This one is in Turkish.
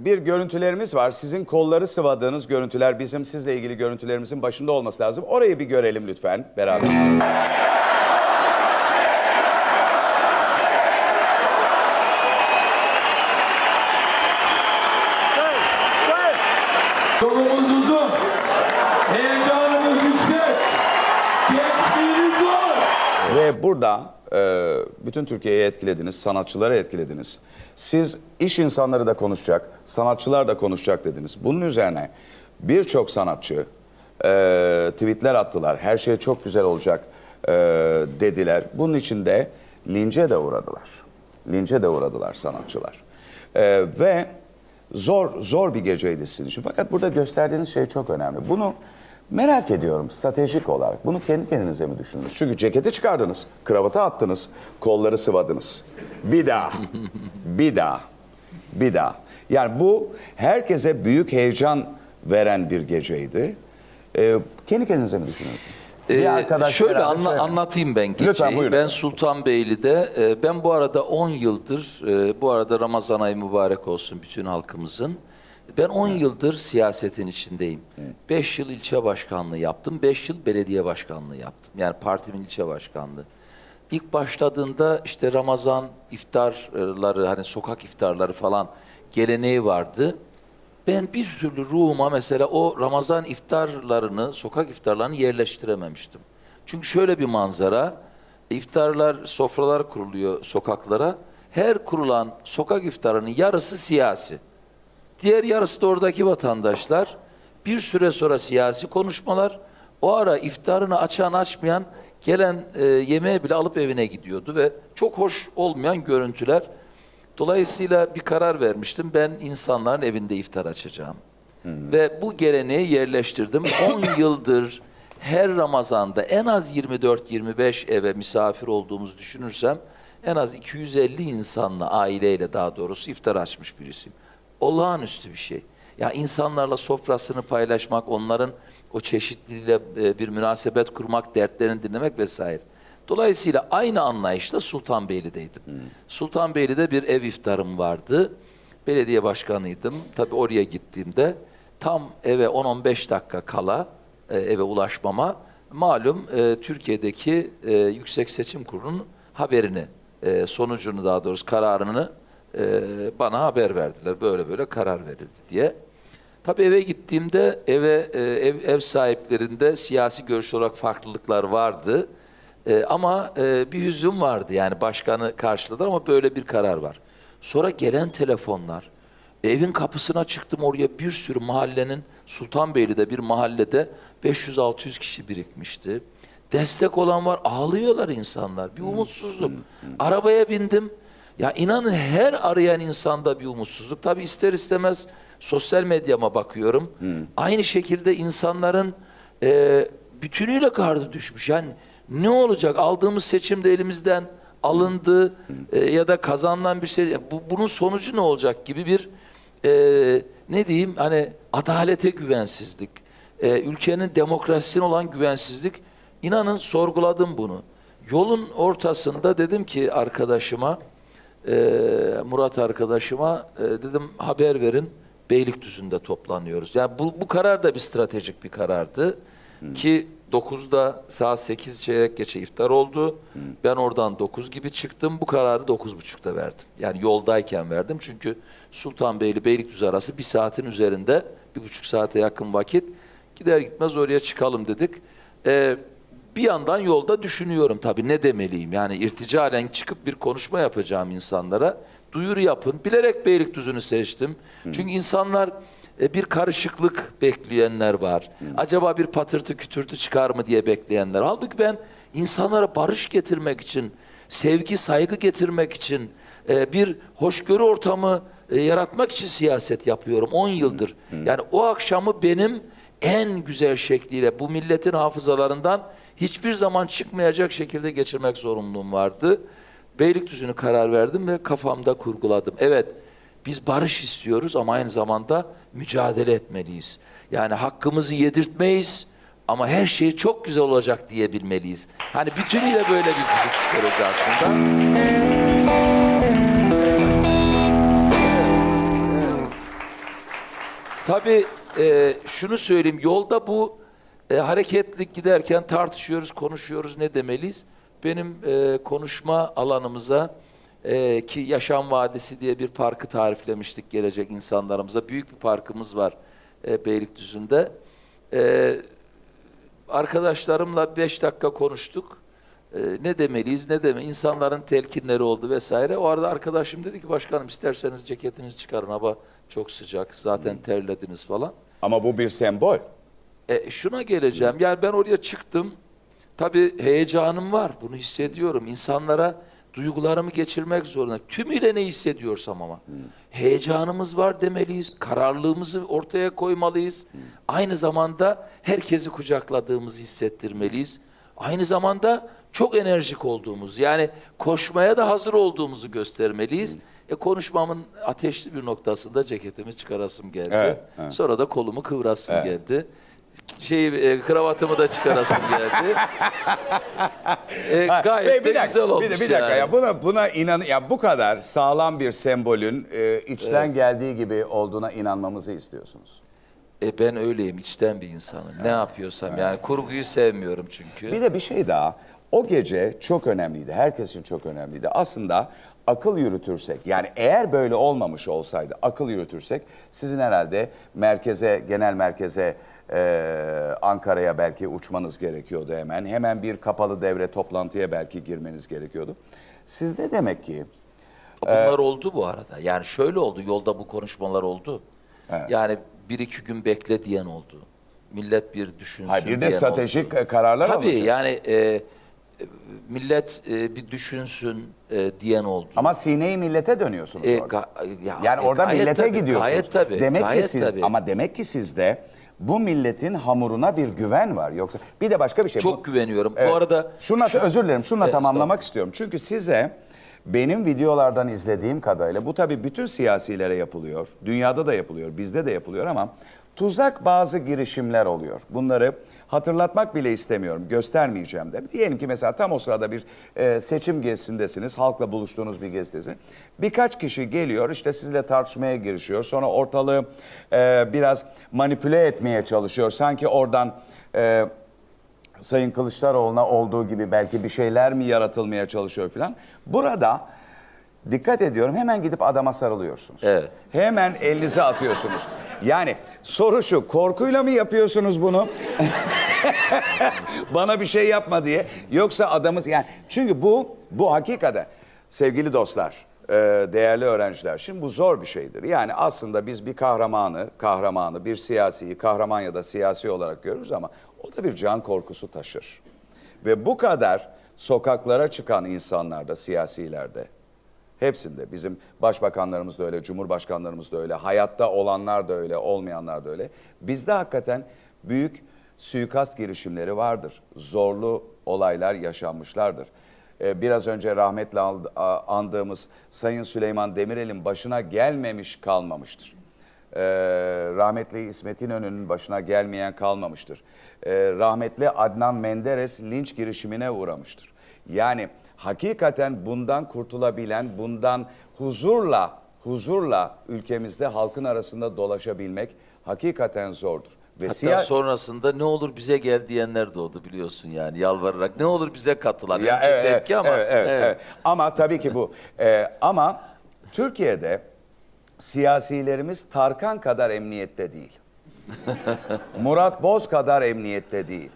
Bir görüntülerimiz var. Sizin kolları sıvadığınız görüntüler bizim sizle ilgili görüntülerimizin başında olması lazım. Orayı bir görelim lütfen beraber. Yolumuz uzun. Heyecanımız yüksek. Gençliğimiz var. Ve burada e, bütün Türkiye'yi etkilediniz, sanatçıları etkilediniz. Siz iş insanları da konuşacak, sanatçılar da konuşacak dediniz. Bunun üzerine birçok sanatçı e, tweetler attılar. Her şey çok güzel olacak e, dediler. Bunun için de lince de uğradılar. Lince de uğradılar sanatçılar. E, ve zor zor bir geceydi sizin için. Fakat burada gösterdiğiniz şey çok önemli. Bunu merak ediyorum stratejik olarak. Bunu kendi kendinize mi düşündünüz? Çünkü ceketi çıkardınız, kravatı attınız, kolları sıvadınız. Bir daha, bir daha, bir daha. Yani bu herkese büyük heyecan veren bir geceydi. Ee, kendi kendinize mi düşünüyorsunuz? Ee, şöyle anla- söyleyin. anlatayım ben Lütfen, geceyi. buyurun. ben Sultanbeyli'de, e, ben bu arada 10 yıldır, e, bu arada Ramazan ayı mübarek olsun bütün halkımızın. Ben 10 yıldır siyasetin içindeyim. 5 yıl ilçe başkanlığı yaptım, 5 yıl belediye başkanlığı yaptım. Yani partimin ilçe başkanlığı. İlk başladığında işte Ramazan iftarları, hani sokak iftarları falan geleneği vardı. Ben bir türlü ruhuma mesela o Ramazan iftarlarını, sokak iftarlarını yerleştirememiştim. Çünkü şöyle bir manzara, iftarlar, sofralar kuruluyor sokaklara. Her kurulan sokak iftarının yarısı siyasi. Diğer yarısı da oradaki vatandaşlar. Bir süre sonra siyasi konuşmalar. O ara iftarını açan açmayan gelen e, yemeği bile alıp evine gidiyordu ve çok hoş olmayan görüntüler. Dolayısıyla bir karar vermiştim. Ben insanların evinde iftar açacağım. Ve bu geleneği yerleştirdim. 10 yıldır her Ramazan'da en az 24-25 eve misafir olduğumuzu düşünürsem en az 250 insanla, aileyle daha doğrusu iftar açmış birisiyim. Olağanüstü bir şey. Ya insanlarla sofrasını paylaşmak, onların o çeşitliliğiyle e, bir münasebet kurmak, dertlerini dinlemek vesaire. Dolayısıyla aynı anlayışla Sultanbeyli'deydim. Sultanbeyli'de bir ev iftarım vardı. Belediye başkanıydım. Tabii oraya gittiğimde tam eve 10-15 dakika kala e, eve ulaşmama malum e, Türkiye'deki e, Yüksek Seçim Kurulu'nun haberini, e, sonucunu daha doğrusu kararını e, bana haber verdiler. Böyle böyle karar verildi diye. Tabii eve gittiğimde eve e, ev, ev sahiplerinde siyasi görüş olarak farklılıklar vardı. E, ama e, bir hüzün vardı yani başkanı karşıladılar ama böyle bir karar var. Sonra gelen telefonlar, evin kapısına çıktım oraya bir sürü mahallenin Sultanbeyli'de bir mahallede 500-600 kişi birikmişti. Destek olan var, ağlıyorlar insanlar. Bir umutsuzluk. Arabaya bindim. Ya inanın her arayan insanda bir umutsuzluk. Tabii ister istemez sosyal medyama bakıyorum. Aynı şekilde insanların e, bütünüyle gardı düşmüş. Yani ne olacak? Aldığımız seçimde elimizden alındı e, ya da kazanılan bir şey. Bu, bunun sonucu ne olacak gibi bir e, ne diyeyim hani adalete güvensizlik, e, ülkenin demokrasisine olan güvensizlik. İnanın sorguladım bunu. Yolun ortasında dedim ki arkadaşıma, Murat arkadaşıma e, dedim haber verin Beylikdüzü'nde toplanıyoruz. Yani bu, bu karar da bir stratejik bir karardı ki 9'da saat 8 çeyrek geçe iftar oldu. Ben oradan 9 gibi çıktım. Bu kararı 9.30'da verdim. Yani yoldayken verdim. Çünkü Sultanbeyli Beylikdüzü arası bir saatin üzerinde bir buçuk saate yakın vakit gider gitmez oraya çıkalım dedik. Ee, bir yandan yolda düşünüyorum tabii ne demeliyim. Yani irticalen çıkıp bir konuşma yapacağım insanlara. Duyuru yapın. Bilerek Beylikdüzü'nü seçtim. Çünkü insanlar e, bir karışıklık bekleyenler var. Acaba bir patırtı kütürtü çıkar mı diye bekleyenler. Halbuki ben insanlara barış getirmek için, sevgi, saygı getirmek için, e, bir hoşgörü ortamı e, yaratmak için siyaset yapıyorum 10 yıldır. Yani o akşamı benim en güzel şekliyle bu milletin hafızalarından hiçbir zaman çıkmayacak şekilde geçirmek zorunluluğum vardı. Beylikdüzü'nü karar verdim ve kafamda kurguladım. Evet, biz barış istiyoruz ama aynı zamanda mücadele etmeliyiz. Yani hakkımızı yedirtmeyiz ama her şey çok güzel olacak diyebilmeliyiz. Hani bütünüyle böyle bir fizik psikoloji aslında. Tabii e, şunu söyleyeyim. Yolda bu e, hareketli giderken tartışıyoruz, konuşuyoruz. Ne demeliyiz? Benim e, konuşma alanımıza e, ki Yaşam Vadisi diye bir parkı tariflemiştik gelecek insanlarımıza. Büyük bir parkımız var e, Beylikdüzü'nde. E, arkadaşlarımla beş dakika konuştuk. Ee, ne demeliyiz, ne deme. İnsanların telkinleri oldu vesaire. O arada arkadaşım dedi ki başkanım isterseniz ceketinizi çıkarın. Hava çok sıcak. Zaten terlediniz falan. Ama bu bir sembol. E, şuna geleceğim. Yani ben oraya çıktım. Tabii heyecanım var. Bunu hissediyorum. İnsanlara duygularımı geçirmek zorunda. Tümüyle ne hissediyorsam ama. Heyecanımız var demeliyiz. Kararlılığımızı ortaya koymalıyız. Aynı zamanda herkesi kucakladığımızı hissettirmeliyiz. Aynı zamanda çok enerjik olduğumuz yani koşmaya da hazır olduğumuzu göstermeliyiz. E konuşmamın ateşli bir noktasında ceketimi çıkarasım geldi. Evet, evet. Sonra da kolumu kıvrasım geldi. Şey e, kravatımı da çıkarasım geldi. E, gayet ve de bir dakika, güzel olmuş bir, de- bir dakika yani. ya buna buna inan ya bu kadar sağlam bir sembolün e, içten geldiği gibi olduğuna inanmamızı istiyorsunuz. E, ben öyleyim, içten bir insanım. Ne yapıyorsam yani kurguyu sevmiyorum çünkü. Bir de bir şey daha. O gece çok önemliydi. Herkes için çok önemliydi. Aslında akıl yürütürsek yani eğer böyle olmamış olsaydı akıl yürütürsek sizin herhalde merkeze genel merkeze e, Ankara'ya belki uçmanız gerekiyordu hemen. Hemen bir kapalı devre toplantıya belki girmeniz gerekiyordu. Sizde demek ki Bunlar oldu bu arada. Yani şöyle oldu, yolda bu konuşmalar oldu. Evet. Yani bir iki gün bekle diyen oldu. Millet bir düşünsün hayır, bir de diyen stratejik oldu. kararlar Tabii alınacak. yani e, e, millet e, bir düşünsün e, diyen oldu. Ama sineyi millete dönüyorsunuz E, orada. ga- ya, Yani e, orada gayet millete tabii, gidiyorsunuz. Gayet tabii. Demek gayet ki siz tabii. ama demek ki sizde bu milletin hamuruna bir güven var. Yoksa bir de başka bir şey. çok Bu- güveniyorum. Bu arada şuna özür dilerim. Şunla Evet, tamamlamak istiyorum. Çünkü size benim videolardan izlediğim kadarıyla bu tabii bütün siyasilere yapılıyor. Dünyada da yapılıyor, bizde de yapılıyor ama tuzak bazı girişimler oluyor. Bunları hatırlatmak bile istemiyorum, göstermeyeceğim de. Diyelim ki mesela tam o sırada bir e, seçim gezisindesiniz, halkla buluştuğunuz bir gezidesiniz. Birkaç kişi geliyor, işte sizle tartışmaya girişiyor. Sonra ortalığı e, biraz manipüle etmeye çalışıyor. Sanki oradan... E, Sayın Kılıçdaroğlu'na olduğu gibi belki bir şeyler mi yaratılmaya çalışıyor filan. Burada dikkat ediyorum hemen gidip adama sarılıyorsunuz. Evet. Hemen elinize atıyorsunuz. Yani soru şu korkuyla mı yapıyorsunuz bunu? Bana bir şey yapma diye. Yoksa adamız yani çünkü bu bu hakikaten sevgili dostlar, e, değerli öğrenciler. Şimdi bu zor bir şeydir. Yani aslında biz bir kahramanı, kahramanı, bir siyasiyi kahraman ya da siyasi olarak görürüz ama o da bir can korkusu taşır. Ve bu kadar sokaklara çıkan insanlarda, siyasilerde Hepsinde bizim başbakanlarımız da öyle, cumhurbaşkanlarımız da öyle, hayatta olanlar da öyle, olmayanlar da öyle. Bizde hakikaten büyük suikast girişimleri vardır. Zorlu olaylar yaşanmışlardır. Ee, biraz önce rahmetle andığımız Sayın Süleyman Demirel'in başına gelmemiş kalmamıştır. Ee, rahmetli İsmet İnönü'nün başına gelmeyen kalmamıştır. Ee, rahmetli Adnan Menderes linç girişimine uğramıştır. Yani hakikaten bundan kurtulabilen, bundan huzurla, huzurla ülkemizde halkın arasında dolaşabilmek hakikaten zordur. Ve Hatta siya- sonrasında ne olur bize gel diyenler de oldu biliyorsun yani yalvararak. Ne olur bize katılan. Ya, evet, tepki evet, ama. evet, evet, evet. evet. Ama tabii ki bu. Ee, ama Türkiye'de siyasilerimiz Tarkan kadar emniyette değil. Murat Boz kadar emniyette değil.